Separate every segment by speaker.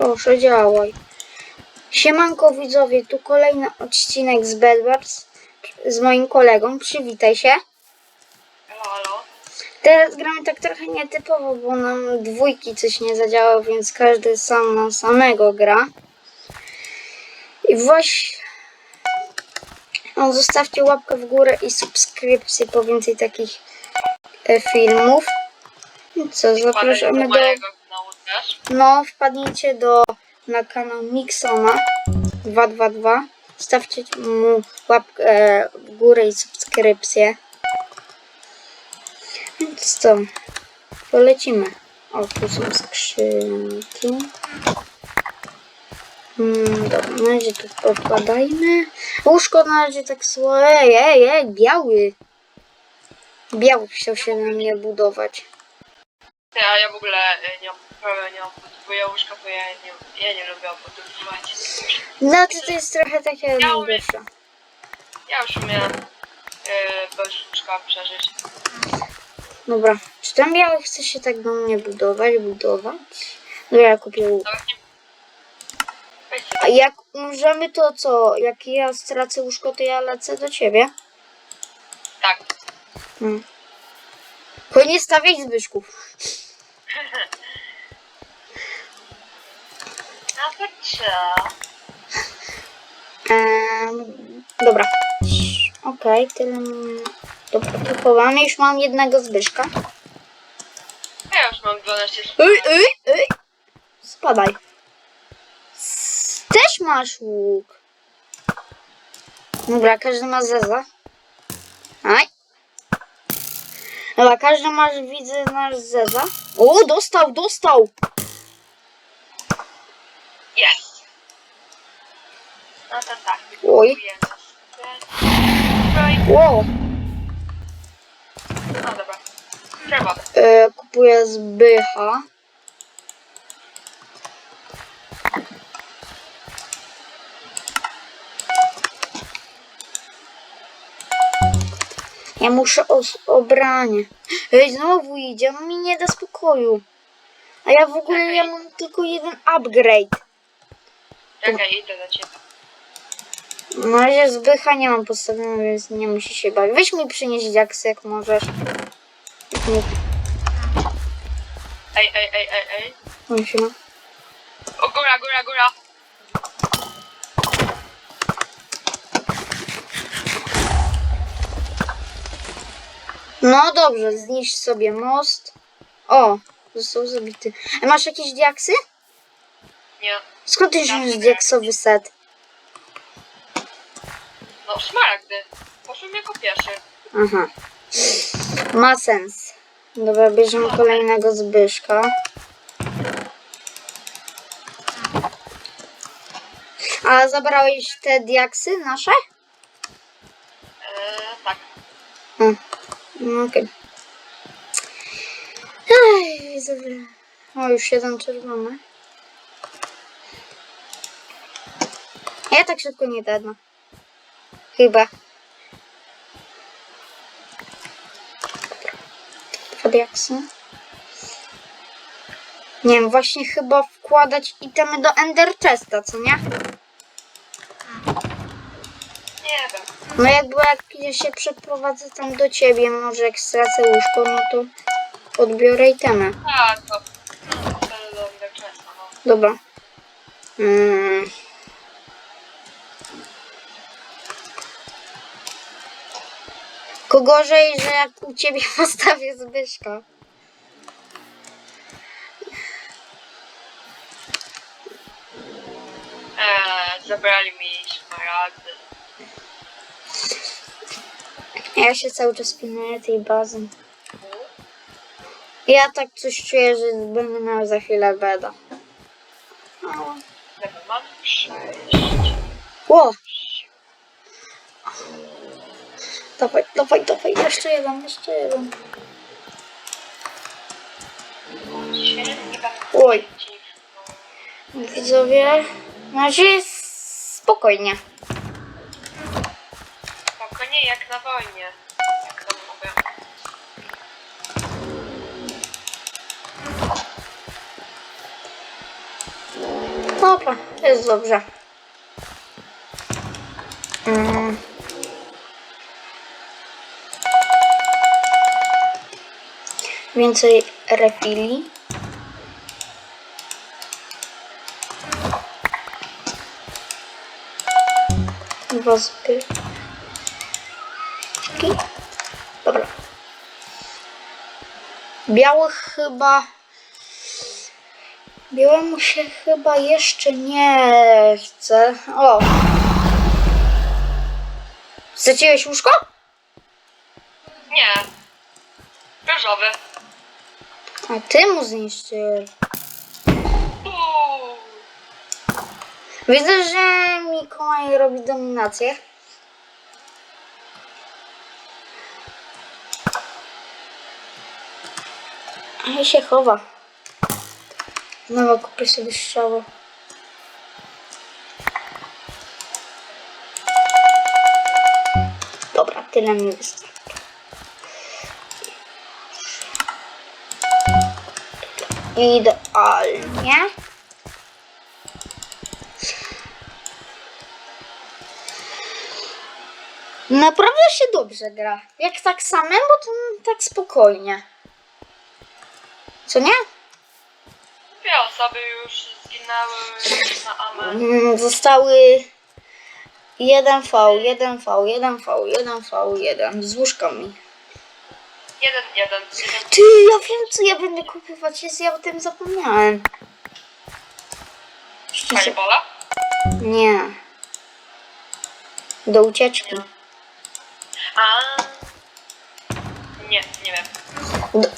Speaker 1: Proszę, działaj. Siemanko widzowie, tu kolejny odcinek z Bedwars z moim kolegą. Przywitaj się.
Speaker 2: Halo, halo.
Speaker 1: Teraz gramy tak trochę nietypowo, bo nam dwójki coś nie zadziałało, więc każdy sam na samego gra. I właśnie... No, zostawcie łapkę w górę i subskrypcję po więcej takich e, filmów. I Co, zapraszamy do... No, wpadnijcie do na kanał Mixona 222. Stawcie mu łapkę e, w górę i subskrypcję. Więc co? Polecimy. O, tu są skrzynki. Hmm, dobra, na razie tu podkładajmy. Łóżko na razie tak słowe. Ej, ej, ej, biały. Biały chciał się na mnie budować.
Speaker 2: Ty, a ja w ogóle y, nie mam nie mam podwoja łóżka, bo ja nie, ja nie lubię.
Speaker 1: No to to jest trochę takie
Speaker 2: Biały.
Speaker 1: najgorsze.
Speaker 2: Ja już umiałem y, bez łóżka przeżyć.
Speaker 1: Dobra, czy ten biały chce się tak do mnie budować, budować? Dobra, ja kupię łuk.
Speaker 2: Nie...
Speaker 1: A jak umrzemy, to co? Jak ja stracę łóżko, to ja lecę do ciebie?
Speaker 2: Tak.
Speaker 1: Hmm. Tylko nie stawiaj Zbyszków.
Speaker 2: Co?
Speaker 1: Ehm, dobra. Okej, tyle. mam- Dobra, kupowany. Już mam jednego Zbyszka.
Speaker 2: Ja już mam 12 słów.
Speaker 1: Ej, ej, ej! Spadaj. S- Też masz łuk. Dobra, każdy ma zeza. Aj. Dobra, każdy masz, widzę, nasz zeza. O, dostał, dostał!
Speaker 2: Jest! No to Kupuję sobie.
Speaker 1: Ło,
Speaker 2: No dobra. Trzeba.
Speaker 1: e, kupuję zbycha. Ja muszę obranie. Ej, znowu idzie, on mi nie da spokoju. A ja w ogóle ja mam tylko jeden upgrade.
Speaker 2: Czekaj, idę do ciebie.
Speaker 1: Na razie zbycha nie mam postawionego, więc nie musi się bać. Weź mi przynieść diaksy, jak możesz. Nie,
Speaker 2: Ej, ej, ej, ej, ej.
Speaker 1: on się ma.
Speaker 2: O, góra, góra, góra.
Speaker 1: No dobrze, zniszcz sobie most. O, został zabity. A masz jakieś diaksy?
Speaker 2: Nie.
Speaker 1: Skąd ty wziąłeś diaksowy set?
Speaker 2: No, szmaragdy. Poszłem jako pierwszy.
Speaker 1: Aha. Ma sens. Dobra, bierzemy kolejnego Zbyszka. A zabrałeś te diaksy nasze?
Speaker 2: Eee, tak.
Speaker 1: Hmm. No, Okej. Ej. O, już jeden czerwony. Ja tak szybko nie dadnę. Chyba. Dwa diaksy. Nie wiem, właśnie chyba wkładać itemy do Ender Chesta, co nie?
Speaker 2: Nie wiem.
Speaker 1: No jakby jak ja się przeprowadzę tam do ciebie, może jak stracę łóżko, no to odbiorę itemy.
Speaker 2: A, to... No, to no.
Speaker 1: Dobra. Mm. Gorzej, że jak u ciebie postawię Zbyszka.
Speaker 2: Eee, zabrali mi szmaragdy.
Speaker 1: Ja się cały czas pilnuję tej bazy. Ja tak coś czuję, że będę miał za chwilę beda.
Speaker 2: Mam sześć.
Speaker 1: Ło! Dawaj, dawaj, dawaj, jeszcze jeden, jeszcze jeden. Oj. Widzowie, na razie jest spokojnie.
Speaker 2: Spokojnie jak na wojnie. Jak to mówię.
Speaker 1: Dobra, jest dobrze. Mm. Więcej refili. Dwa. Dobra. Białych chyba... Białemu się chyba jeszcze nie chce. O! Straciłeś łóżko?
Speaker 2: Nie. Różowy.
Speaker 1: A ty mu zniszczyłeś.
Speaker 2: Uuu.
Speaker 1: Widzę, że Mikołaj robi dominację. A się chowa. Znowu kupię sobie strzały. Dobra, tyle mi wystarczy. Idealnie. Naprawdę się dobrze gra. Jak tak samemu, to tak spokojnie. Co nie?
Speaker 2: Dwie osoby już zginęły na.
Speaker 1: Mm, Zostały 1V, 1V, 1V, 1V, 1 z łóżkami.
Speaker 2: Jeden, jeden.
Speaker 1: Ty, ja wiem co ja będę kupować, jest, ja o tym zapomniałem.
Speaker 2: Firebola?
Speaker 1: Nie. Do ucieczki.
Speaker 2: A. Nie, nie wiem.
Speaker 1: D-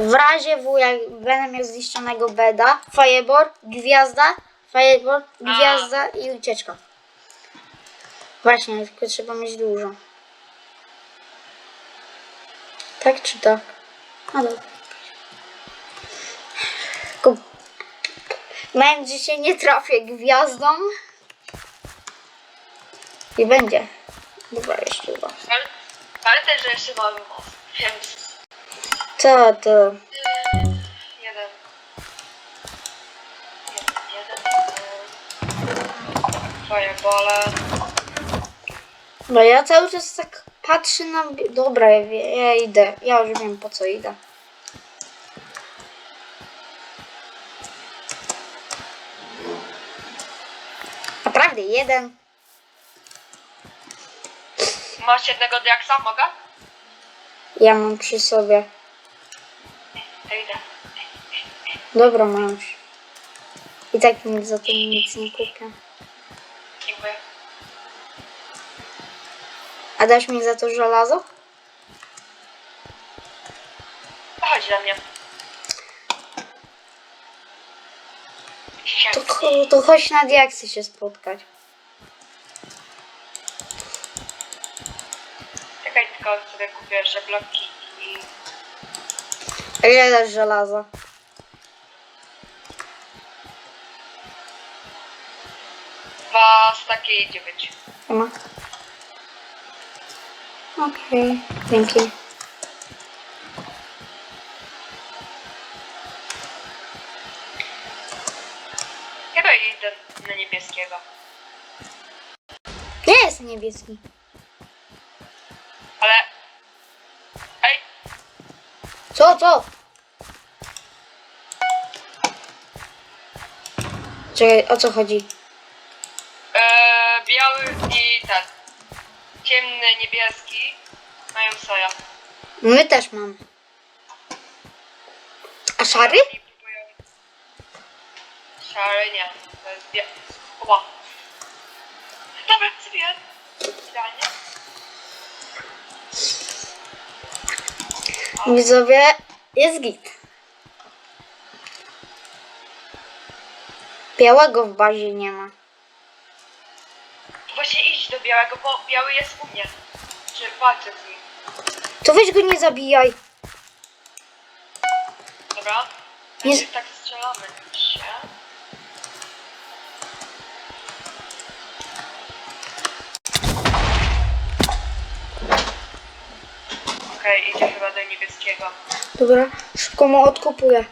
Speaker 1: W razie W, jak będę miał zniszczonego beda, fireball, gwiazda, fireball,
Speaker 2: A.
Speaker 1: gwiazda i ucieczka. Właśnie, tylko trzeba mieć dużo. Tak czy tak? No dobra. Będzie się nie trafię gwiazdą. I będzie. Dobra, jeszcze chyba.
Speaker 2: Ale- Pamiętaj, że jeszcze mamy most, więc...
Speaker 1: Co to?
Speaker 2: Jeden. Jeden, jeden, jeden. Firebole.
Speaker 1: No ja cały czas tak patrzę na... Dobra, ja, ja idę. Ja już wiem po co idę. Naprawdę, jeden.
Speaker 2: Masz jednego diaksa, mogę?
Speaker 1: Ja mam przy sobie.
Speaker 2: To idę.
Speaker 1: Dobra, masz. I tak nic za tym nic nie kupię. A dasz mi za to żelazo?
Speaker 2: Chodź do mnie.
Speaker 1: To, to chodź na diaksy się spotkać.
Speaker 2: Czekaj, tylko sobie kupię bloki i...
Speaker 1: A ile dasz żelaza?
Speaker 2: Dwa staki i dziewięć.
Speaker 1: Nie ma. Okej, dzięki.
Speaker 2: Chyba idę na niebieskiego.
Speaker 1: Nie jest niebieski.
Speaker 2: Ale... Ej,
Speaker 1: Co, co? Czekaj, o co chodzi?
Speaker 2: e, biały i ten. Ciemny, niebieski mają soja.
Speaker 1: My też mamy. A szary?
Speaker 2: I próbują... Szary nie. To jest bia... Oła. Dobra, sobie. Idealnie.
Speaker 1: Widzowie, jest git. Białego w bazie nie ma.
Speaker 2: Białego, bo biały jest u mnie. Czy walczę z nim.
Speaker 1: To weź go nie zabijaj.
Speaker 2: Dobra?
Speaker 1: Nie-
Speaker 2: Nie... Tak strzelamy się. Okej, idzie chyba do niebieskiego.
Speaker 1: Dobra, szybko mu odkupuję.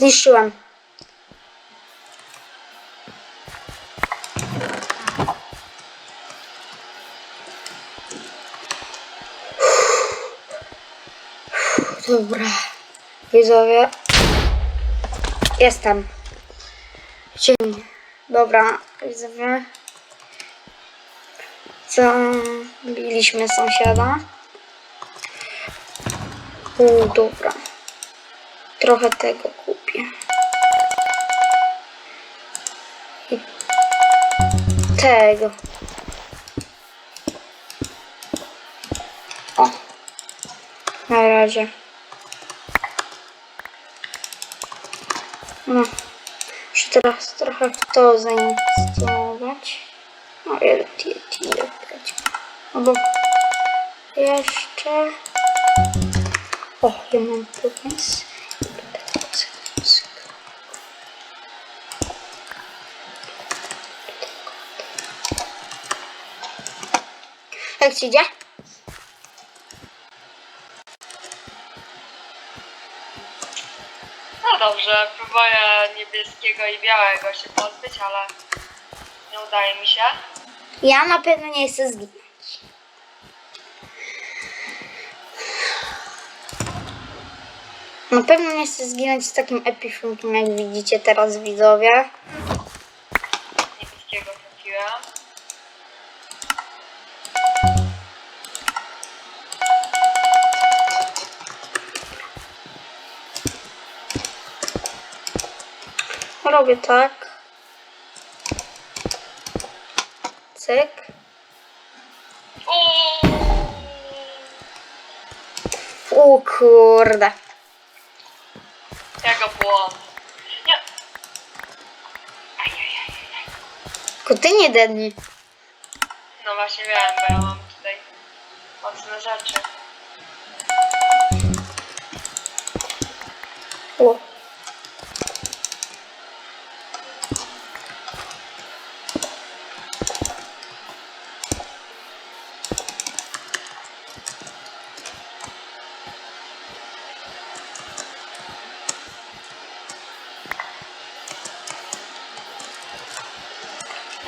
Speaker 1: Zniszczyłem. Dobra. Widzowie. Jestem. Cień. Dobra, widzowie. Zabiliśmy sąsiada. U, dobra. Trochę tego. Tego. O. Na razie. No. Muszę teraz trochę w to zainwestować. No ile TNT brać. Albo jeszcze... O, ja mam pomysł. Jak ci idzie?
Speaker 2: No dobrze, próbuję niebieskiego i białego się pozbyć, ale nie udaje mi się.
Speaker 1: Ja na pewno nie chcę zginąć. Na pewno nie chcę zginąć z takim epifrunkiem, jak widzicie teraz widzowie. Robię tak. Cyk. O kurde.
Speaker 2: Jaka błąd. Nie. Ajajajaj.
Speaker 1: Tylko ty nie dedni.
Speaker 2: No właśnie wiem, bo ja mam tutaj mocne rzeczy.
Speaker 1: O.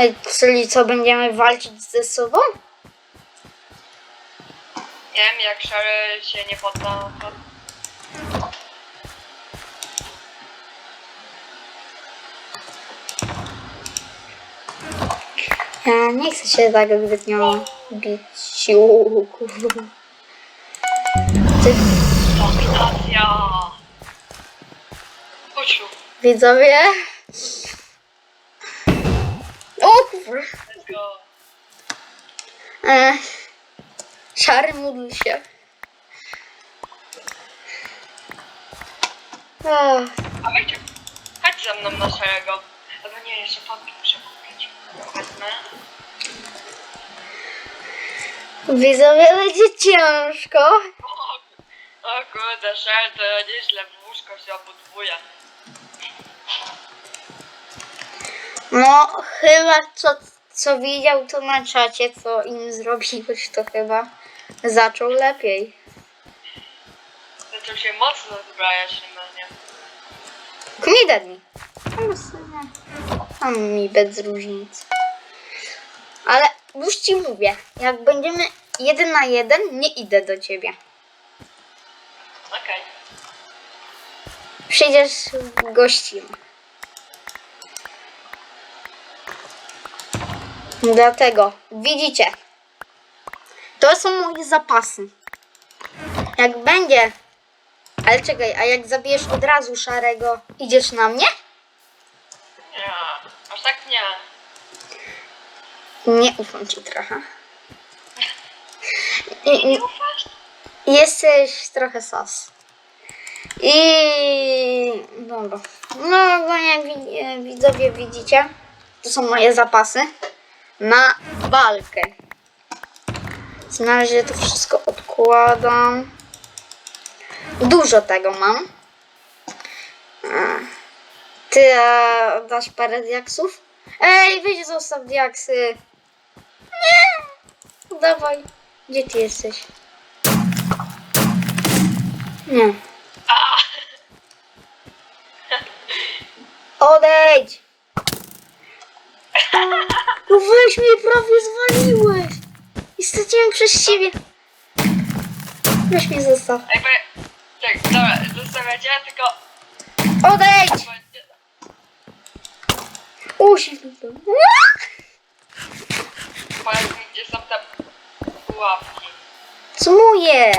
Speaker 1: Ej, czyli co, będziemy walczyć ze sobą?
Speaker 2: Nie wiem, jak szary się nie podda, no to
Speaker 1: Ja nie chcę się tak zbytnio bić. U, kurwa. Ty,
Speaker 2: dominacja. Chodź tu.
Speaker 1: widzowie?
Speaker 2: Let's go.
Speaker 1: E, szary módl się.
Speaker 2: A wejdź, chodź ze mną na szarego. Albo nie, jeszcze podki muszę kupić. Wezmę.
Speaker 1: widzowie, będzie ciężko.
Speaker 2: O, o kurde, szary to nieźle w łóżko się obudwuje.
Speaker 1: No, chyba co, co widział to na czacie, co im zrobiłeś, to chyba zaczął lepiej.
Speaker 2: Zaczął się mocno zbrajać na mnie.
Speaker 1: Tylko nie dadni. Tam mi bez różnicy. Ale już ci mówię, jak będziemy jeden na jeden, nie idę do ciebie.
Speaker 2: Okej.
Speaker 1: Przyjdziesz w Dlatego, widzicie, to są moje zapasy. Jak będzie, ale czekaj, a jak zabijesz od razu szarego, idziesz na mnie?
Speaker 2: Nie, aż tak nie.
Speaker 1: Nie ufam ci trochę.
Speaker 2: Nie ufasz?
Speaker 1: jesteś trochę sos. I dobra. No jak wi- widzowie widzicie, to są moje zapasy na walkę. Razie to wszystko odkładam. Dużo tego mam. Ty a, dasz parę diaksów? Ej, weź zostaw diaksy. Nie! Dawaj. Gdzie ty jesteś? Nie. Przez ciebie. Weź mnie zostaw.
Speaker 2: Jakby... Tak, dobra, zostawiacie, tylko...
Speaker 1: Odejdź! Usiądź tu.
Speaker 2: Powiedz mi, gdzie są te pułapki.
Speaker 1: Sumuję!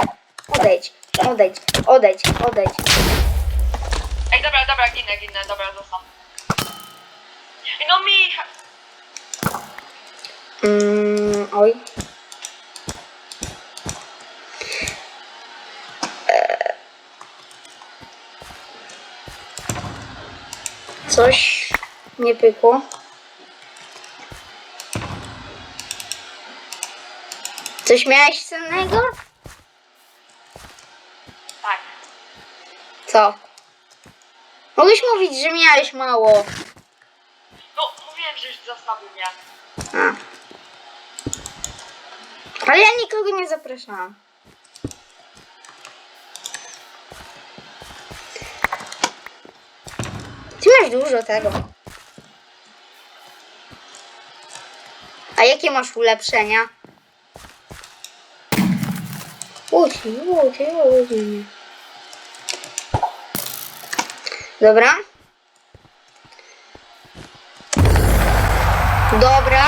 Speaker 1: Odejdź, odejdź, odejdź, odejdź.
Speaker 2: Ej, dobra, dobra, ginę, ginę, dobra, zostaw. No Michał!
Speaker 1: Mm, oj. Coś nie pykło. Coś miałeś cennego?
Speaker 2: Tak.
Speaker 1: Co? Mogłeś mówić, że miałeś mało.
Speaker 2: No, mówiłem, że już zostawił mnie.
Speaker 1: A. Ale ja nikogo nie zapraszałam. Dużo tego. A jakie masz ulepszenia? Łuci, łuci, łuci. Dobra. Dobra,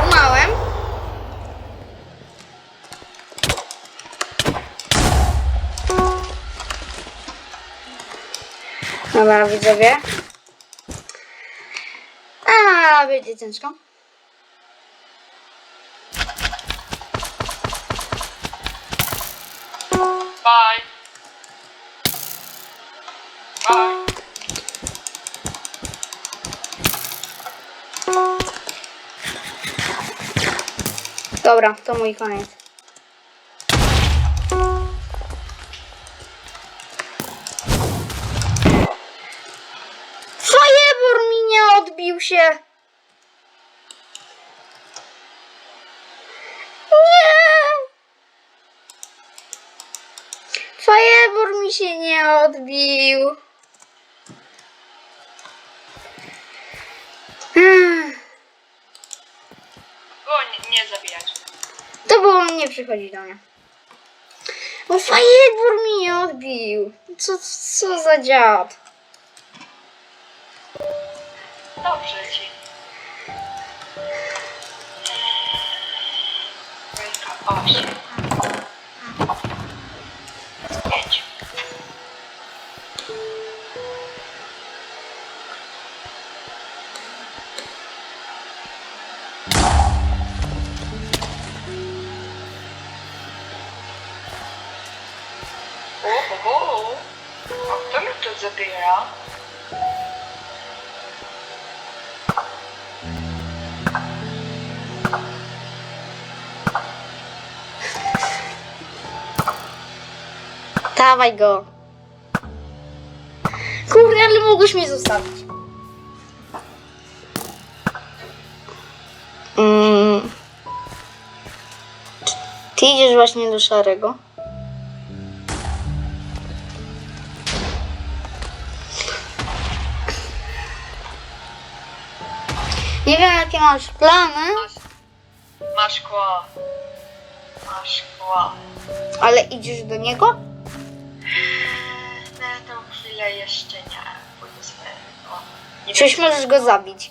Speaker 1: skumałem. Dobra, widzowie. A, będzie ciężko.
Speaker 2: Bye. Bye.
Speaker 1: Dobra, to mój koniec. Mi nie odbił się. Nie. Fajebor mi się nie odbił.
Speaker 2: Było nie, nie zabijać.
Speaker 1: To było nie przychodzi do mnie. Bo Fajebor mi nie odbił. Co, co za dziad.
Speaker 2: Dobrze
Speaker 1: Dawaj go. Kurde, ale mogłeś mnie zostawić. Mm. Ty idziesz właśnie do szarego. Nie wiem jakie masz plany,
Speaker 2: Masz, szkło. Masz szkło.
Speaker 1: ale idziesz do niego?
Speaker 2: Na tą chwilę jeszcze nie. Pójdę sobie. O, nie
Speaker 1: Przecież
Speaker 2: wiem.
Speaker 1: możesz go zabić.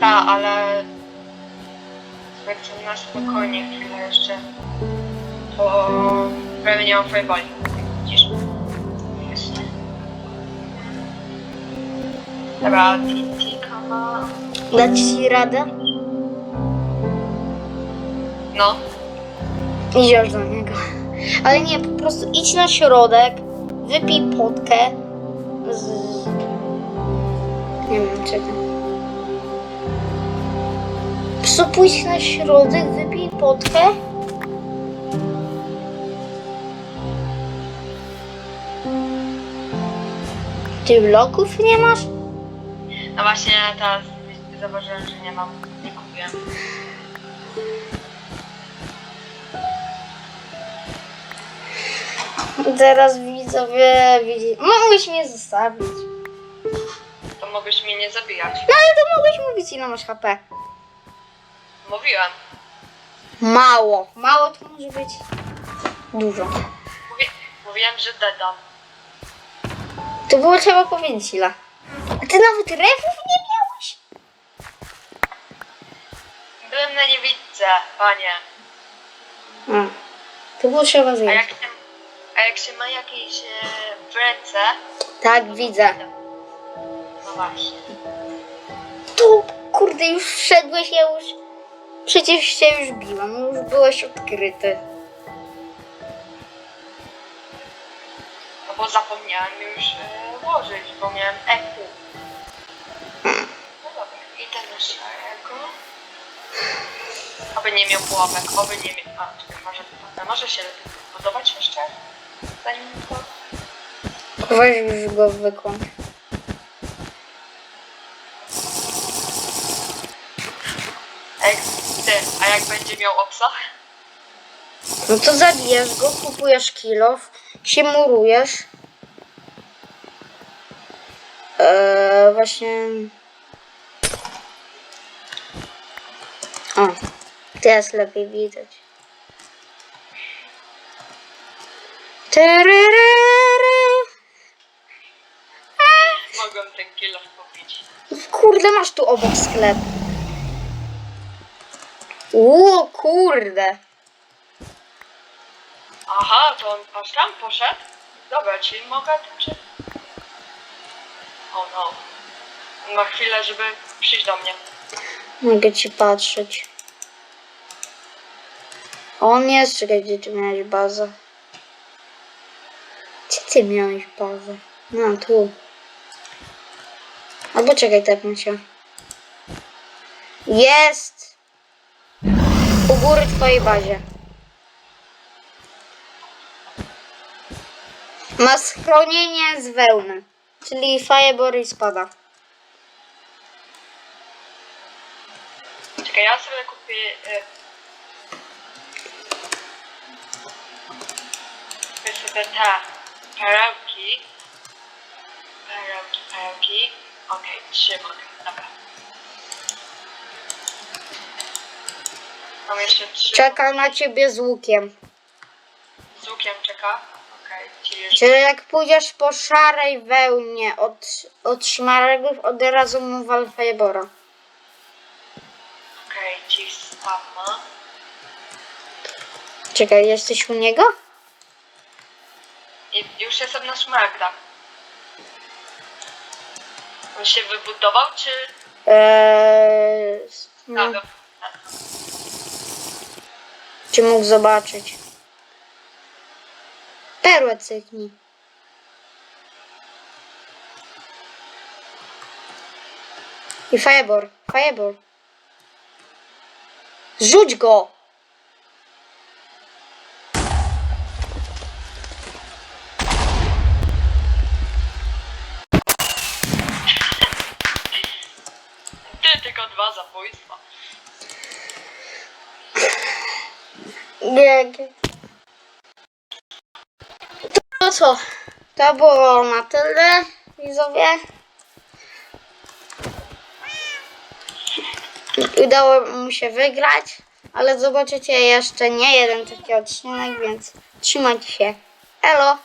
Speaker 2: Tak, ale... Chcę na spokojnie chwilę jeszcze. To... Prawie nie mam firebali. Widzisz? Jest. Dobra, TNT.
Speaker 1: Dać ci radę?
Speaker 2: No.
Speaker 1: Idziesz do niego. Ale nie, po prostu idź na środek, wypij potkę z... Nie wiem czego. Prostu pójdź na środek, wypij potkę. Ty bloków nie masz?
Speaker 2: No właśnie teraz zauważyłem, że nie mam. Nie kupiłem.
Speaker 1: Teraz widzowie widzi... Mogłeś mnie zostawić.
Speaker 2: To mogłeś mnie nie zabijać.
Speaker 1: No ale to mogłeś mówić ile masz HP.
Speaker 2: Mówiłem.
Speaker 1: Mało. Mało to może być dużo.
Speaker 2: Mówi, mówiłem, że dedam.
Speaker 1: To było trzeba powiedzieć ile. A ty nawet refów nie miałeś?
Speaker 2: Byłem na niewidce, panie.
Speaker 1: A, to było trzeba
Speaker 2: A jak
Speaker 1: zjeść.
Speaker 2: A jak się ma jakieś e, w ręce...
Speaker 1: Tak, widzę.
Speaker 2: No właśnie.
Speaker 1: Tu, kurde, już wszedłeś, ja już... Przecież się już biłam, już byłeś odkryty.
Speaker 2: No bo zapomniałem już e, włożyć, bo miałem EQ. No dobra, idę na szarego. Oby nie miał pułapek, oby nie miał... A, czekaj, może, a może się lepiej budować jeszcze? Zanim to...
Speaker 1: Weź już go wykończ.
Speaker 2: Jak, ty, a jak będzie miał obsa?
Speaker 1: No to zabijasz go, kupujesz kilof, się murujesz. Eee, właśnie... O, teraz lepiej widać.
Speaker 2: Mogłem ten kill kupić.
Speaker 1: Kurde, masz tu obok sklep. Ło, kurde.
Speaker 2: Aha, to on aż tam poszedł? Dobra, czyli mogę tym czy... O no. Ma chwilę, żeby przyjść do mnie.
Speaker 1: Mogę ci patrzeć. On jest, czekaj, gdzie ty miałeś bazę? Ty miałeś bazę? No, tu. Albo czekaj, tepnę się. Jest! U góry twojej bazie. Ma schronienie z wełny. Czyli Fireball spada.
Speaker 2: Czekaj, ja sobie kupię... Y... Sobie perełki. Perełki, perełki. Okej, trzy mogę, dobra. Mam jeszcze trzy.
Speaker 1: Czeka na ciebie z łukiem.
Speaker 2: Z łukiem czeka. Okej, czyli jeszcze...
Speaker 1: Czyli jak pójdziesz po szarej wełnie od, od szmaragów, od razu mu wal Firebora.
Speaker 2: Okej, czyli spawna.
Speaker 1: Czekaj, jesteś u niego?
Speaker 2: Już jestem na szmaragdach. On się wybudował, czy...
Speaker 1: Eee, no,
Speaker 2: Tak,
Speaker 1: czy mógł zobaczyć? Perłę cyknij. I Fireball, Fireball. Rzuć go! Bieg. To co? To było na tyle, widzowie. Udało mu się wygrać, ale zobaczycie jeszcze nie jeden taki odcinek, więc trzymajcie się. Elo!